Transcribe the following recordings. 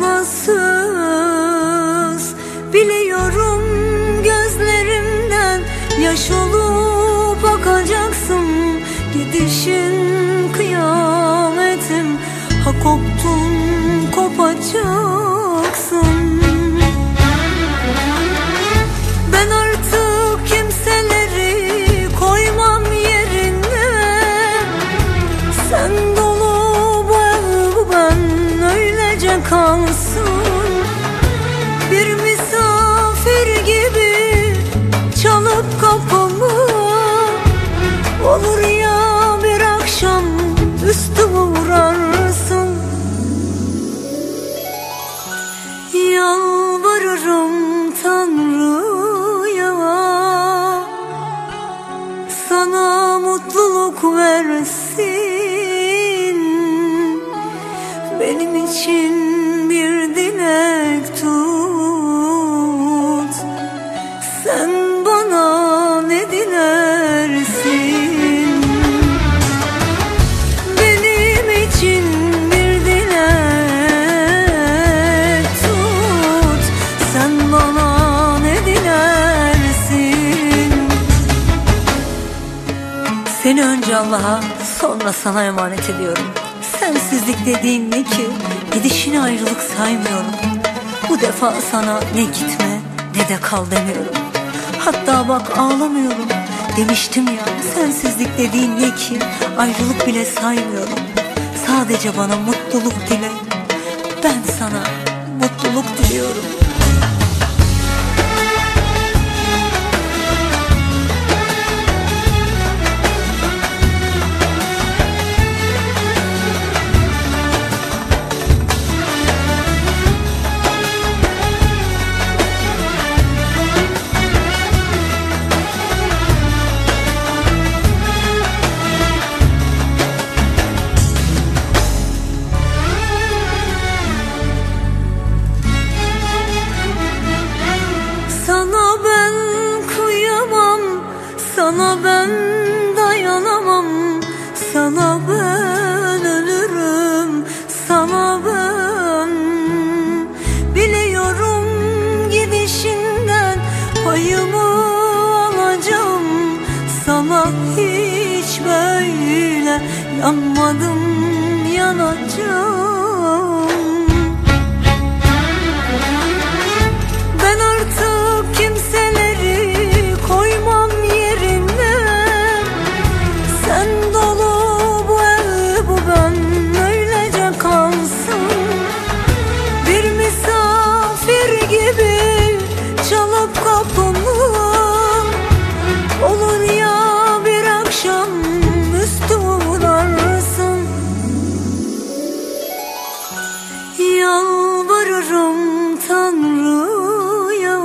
havasız Biliyorum gözlerimden yaş olup akacaksın. Gidişin kıyametim ha koptun kopacaksın. Ben artık kimseleri koymam yerine. Sen dolu bu ben öylece kal Sana mutluluk versin. Benim için önce Allah'a sonra sana emanet ediyorum. Sensizlik dediğin ne ki? Gidişini ayrılık saymıyorum. Bu defa sana ne gitme ne de kal demiyorum. Hatta bak ağlamıyorum. Demiştim ya sensizlik dediğin ne ki? Ayrılık bile saymıyorum. Sadece bana mutluluk dile. Ben sana mutluluk diliyorum Sana ben dayanamam. Sana ben ölürüm. Sana ben Biliyorum gidişinden Payımı alacağım. Sana hiç böyle Yanmadım yanacağım Yalvarırım Tanrı'ya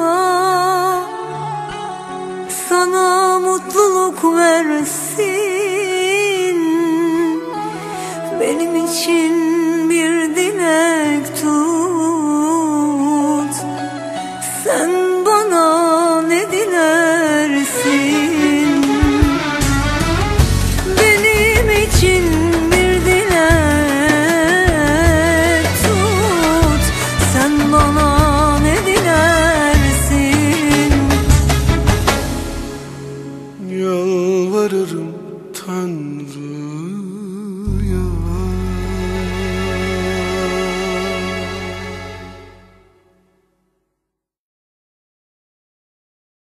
Sana mutluluk versin. Benim için